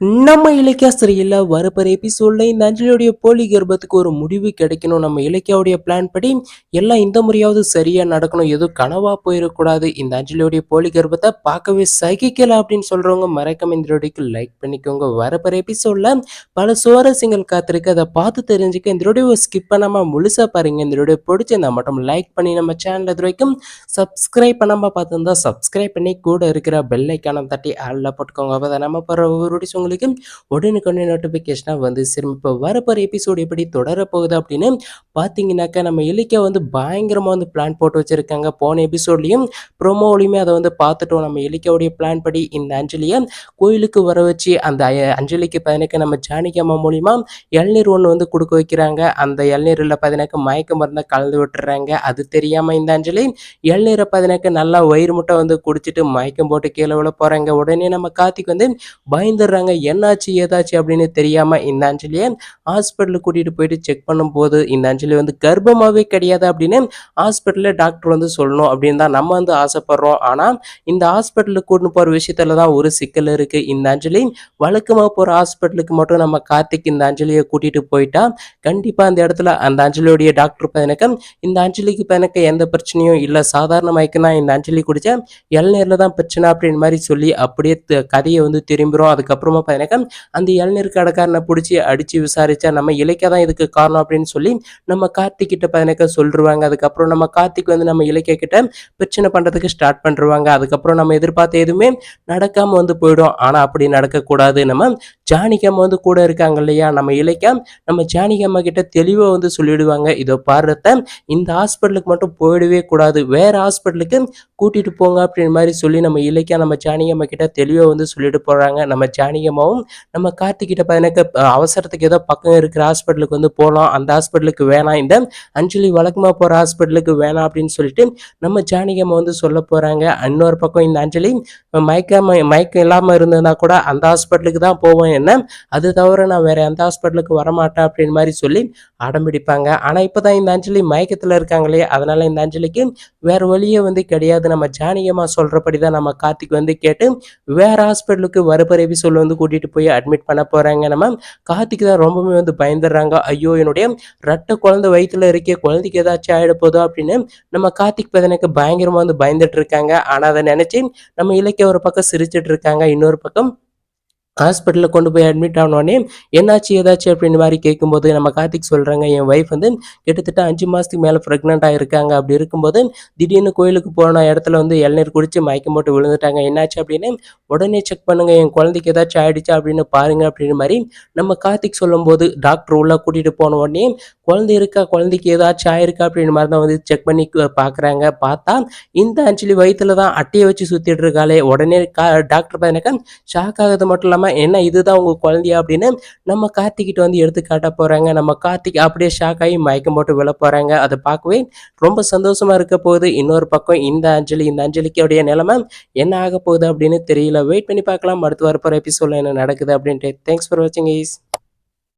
நம்ம இலக்கியா சரியில்லை வரப்போற எபிசோட்ல இந்த அஞ்சலியுடைய போலி கர்ப்பத்துக்கு ஒரு முடிவு கிடைக்கணும். நம்ம இலக்கியாவுடைய பிளான் படி எல்லாம் இந்த முறையாவது சரியா நடக்கணும். எதுவும் கனவா போயிடக்கூடாது இந்த அஞ்சலியுடைய போலி கர்ப்பத்தை பார்க்கவே சகிக்கல அப்படின்னு சொல்றவங்க மறக்காம இந்த வீடியோக்கு லைக் பண்ணிக்கோங்க. வரப்போற எபிசோட்ல பல சுவாரஸ்யங்கள் காத்திருக்கு. அதை பார்த்து தெரிஞ்சுக்க இந்த வீடியோவை ஸ்கிப் பண்ணாம முழுசா பாருங்க. இந்த வீடியோ பிடிச்சிருந்தா மட்டும் லைக் பண்ணி நம்ம சேனல் இது வரைக்கும் சப்ஸ்கிரைப் பண்ணாம பார்த்துருந்தா சப்ஸ்கிரைப் பண்ணி கூட இருக்கிற பெல்லைக்கான தட்டி ஆளில் போட்டுக்கோங்க. அப்போ நம்ம போகிற ஒவ்வொரு உங்களுக்கு உடனுக்குடனே நோட்டிஃபிகேஷனாக வந்து சரி இப்போ வரப்போகிற எபிசோடு எப்படி தொடரப்போகுது அப்படின்னு பார்த்தீங்கன்னாக்கா நம்ம இலக்கியா வந்து பயங்கரமாக வந்து பிளான் போட்டு வச்சுருக்காங்க. போன எபிசோட்லேயும் ப்ரோமோலையுமே அதை வந்து பார்த்துட்டோம். நம்ம இலக்கியாவுடைய பிளான் படி இந்த அஞ்சலியை கோயிலுக்கு வர வச்சு அந்த அஞ்சலிக்கு பதினக்கு நம்ம ஜானகி அம்மா மூலிமா இளநீர் ஒன்று வந்து கொடுக்க வைக்கிறாங்க. அந்த இளநீரில் பதினக்கு மயக்க மருந்தை கலந்து விட்டுறாங்க. அது தெரியாமல் இந்த அஞ்சலி இளநீரை பதினக்கு நல்லா வயிறு முட்டை வந்து குடிச்சிட்டு மயக்கம் போட்டு கீழே விழ போகிறாங்க உடனே நம்ம கார்த்திக் வந்து பயந்துடுறாங்க. என்னாச்சு ஏதாச்சு அப்படின்னு தெரியாமல் இந்த அஞ்சலியை ஹாஸ்பிட்டலுக்கு கூட்டிகிட்டு போயிட்டு செக் பண்ணும்போது இந்த அஞ்சலி வந்து கர்ப்பமாகவே கிடையாது அப்படின்னு ஹாஸ்பிட்டலில் டாக்டர் வந்து சொல்லணும் அப்படின்னு தான் நம்ம வந்து ஆசைப்படுறோம். ஆனால் இந்த ஹாஸ்பிட்டலுக்கு கூட்டின்னு போகிற விஷயத்துல தான் ஒரு சிக்கல் இருக்குது இந்த அஞ்சலி வழக்கமாக போகிற ஹாஸ்பிட்டலுக்கு மட்டும் நம்ம கார்த்திக் இந்த அஞ்சலியை கூட்டிகிட்டு போயிட்டா கண்டிப்பாக அந்த இடத்துல அந்த அஞ்சலியோடைய டாக்டர் பையனுக்கு இந்த அஞ்சலிக்கு பையனுக்கு எந்த பிரச்சனையும் இல்லை. சாதாரண மயக்கம் தான் இந்த அஞ்சலி குடிச்சா இளநீரில் தான் பிரச்சனை அப்படின்னு மாதிரி சொல்லி அப்படியே கதையை வந்து திரும்பிடும் அதுக்கப்புறமா பையனுக்கு அந்த இளநீர் கடைக்காரனை பிடிச்சி அடித்து விசாரிச்சா நம்ம இலக்கிய தான் இதுக்கு காரணம் அப்படின்னு சொல்லி நம்ம கார்த்திக் கிட்ட பதினக்க சொல்லிருவாங்க அதுக்கப்புறம் நம்ம கார்த்திக் வந்து நம்ம இலக்கிய கிட்ட பிரச்சனை பண்ணுறதுக்கு ஸ்டார்ட் பண்ணிருவாங்க அதுக்கப்புறம் நம்ம எதிர்பார்த்த எதுவுமே நடக்காமல் வந்து போயிடும். ஆனால் அப்படி நடக்கக்கூடாது. நம்ம ஜானிகம் வந்து கூட இருக்காங்க இல்லையா? நம்ம இலக்கியம் நம்ம ஜானிகம்மா கிட்ட தெளிவாக வந்து சொல்லிடுவாங்க. இதோ பாடுறத இந்த ஹாஸ்பிட்டலுக்கு மட்டும் போயிடவே கூடாது. வேற ஹாஸ்பிட்டலுக்கு கூட்டிட்டு போங்க அப்படின்ற மாதிரி சொல்லி நம்ம இலக்கியா நம்ம ஜானிகம்மா கிட்ட தெளிவாக வந்து சொல்லிட்டு போறாங்க. நம்ம ஜானிகம் ஜானிகம்மாவும் நம்ம கார்த்திக்கிட்ட பார்த்தீங்கன்னா அவசரத்துக்கு ஏதோ பக்கம் இருக்கிற ஹாஸ்பிட்டலுக்கு வந்து போகலாம் அந்த ஹாஸ்பிட்டலுக்கு வேணாம். இந்த அஞ்சலி வழக்கமாக போகிற ஹாஸ்பிட்டலுக்கு வேணாம் அப்படின்னு சொல்லிட்டு நம்ம ஜானிகம்மா வந்து சொல்ல போகிறாங்க இன்னொரு பக்கம் இந்த அஞ்சலி மயக்காம மயக்கம் இல்லாமல் இருந்ததுன்னா கூட அந்த ஹாஸ்பிட்டலுக்கு தான் போவேன் என்ன? அது தவிர நான் வேற எந்த ஹாஸ்பிட்டலுக்கு வரமாட்டேன் அப்படின்னு மாதிரி சொல்லி அடம்பிடிப்பாங்க ஆனால் இப்போ தான் இந்த அஞ்சலி மயக்கத்தில் இருக்காங்களே அதனால இந்த அஞ்சலிக்கு வேற வழியே வந்து கிடையாது. நம்ம ஜானகியம்மா சொல்கிறபடி தான் நம்ம கார்த்திக் வந்து கேட்டு வேற ஹாஸ்பிட்டலுக்கு வரப்பரவி சொல்ல வந்து கூட்டிட்டு போய் அட்மிட் பண்ண போறாங்க. நம்ம கார்த்திக் தான் ரொம்பவே வந்து பயந்துடுறாங்க. ஐயோ என்னுடைய ரட்ட குழந்தை வயிற்றுல இருக்க குழந்தைக்கு ஏதாச்சும் ஆயிட போதோ அப்படின்னு நம்ம கார்த்திக் பதனுக்கு பயங்கரமா வந்து பயந்துட்டு இருக்காங்க. ஆனா அதை நினைச்சு நம்ம இலக்கிய ஒரு பக்கம் சிரிச்சிட்டு இருக்காங்க. இன்னொரு பக்கம் ஹாஸ்பிட்டலில் கொண்டு போய் அட்மிட் ஆனோடனே என்னாச்சு ஏதாச்சும் அப்படின்னு மாதிரி கேட்கும்போது நம்ம கார்த்திக் சொல்கிறாங்க என் ஒய்ஃப் வந்து கிட்டத்தட்ட அஞ்சு மாதத்துக்கு மேலே ப்ரெக்னெண்ட்டாக இருக்காங்க அப்படி இருக்கும்போது திடீர்னு கோயிலுக்கு போன இடத்துல வந்து இளநீர் குடித்து மயக்கம் போட்டு விழுந்துட்டாங்க. என்னாச்சு? அப்படின்னு உடனே செக் பண்ணுங்கள் என் குழந்தைக்கு ஏதாச்சும் ஆயிடுச்சா? அப்படின்னு பாருங்கள் அப்படின்னு மாதிரி நம்ம கார்த்திக் சொல்லும்போது டாக்டர் உள்ள கூட்டிகிட்டு போன உடனே குழந்தை இருக்கா? குழந்தைக்கு ஏதாச்சும் ஆயிருக்கா? அப்படின்னு மாதிரி தான் வந்து செக் பண்ணி பார்க்குறாங்க பார்த்தா இந்த அஞ்சலி வயிற்றுல தான் அட்டையை வச்சு சுற்றிட்டு இருக்காளே. உடனே கா டாக்டர் பார்த்தீங்கன்னாக்கா ஷாக் ஆகுது மட்டும் இல்லாமல் என்ன இதுதான் உங்க குழந்தையா அப்படின்னு நம்ம கார்த்திக்கிட்ட வந்து எடுத்து காட்ட போறாங்க. நம்ம கார்த்திக் அப்படியே ஷாக் ஆகி மயக்கம் போட்டு விழ போறாங்க. அதை பார்க்கவே ரொம்ப சந்தோஷமா இருக்க போகுது. இன்னொரு பக்கம் இந்த அஞ்சலி இந்த அஞ்சலிக்கு நிலைமை என்ன ஆக போகுது அப்படின்னு தெரியல. வெயிட் பண்ணி பார்க்கலாம். அடுத்து வரப்போற எபிசோட்ல என்ன நடக்குது அப்படின்ட்டு. தேங்க்ஸ் ஃபார் வாட்சிங் ஈஸ்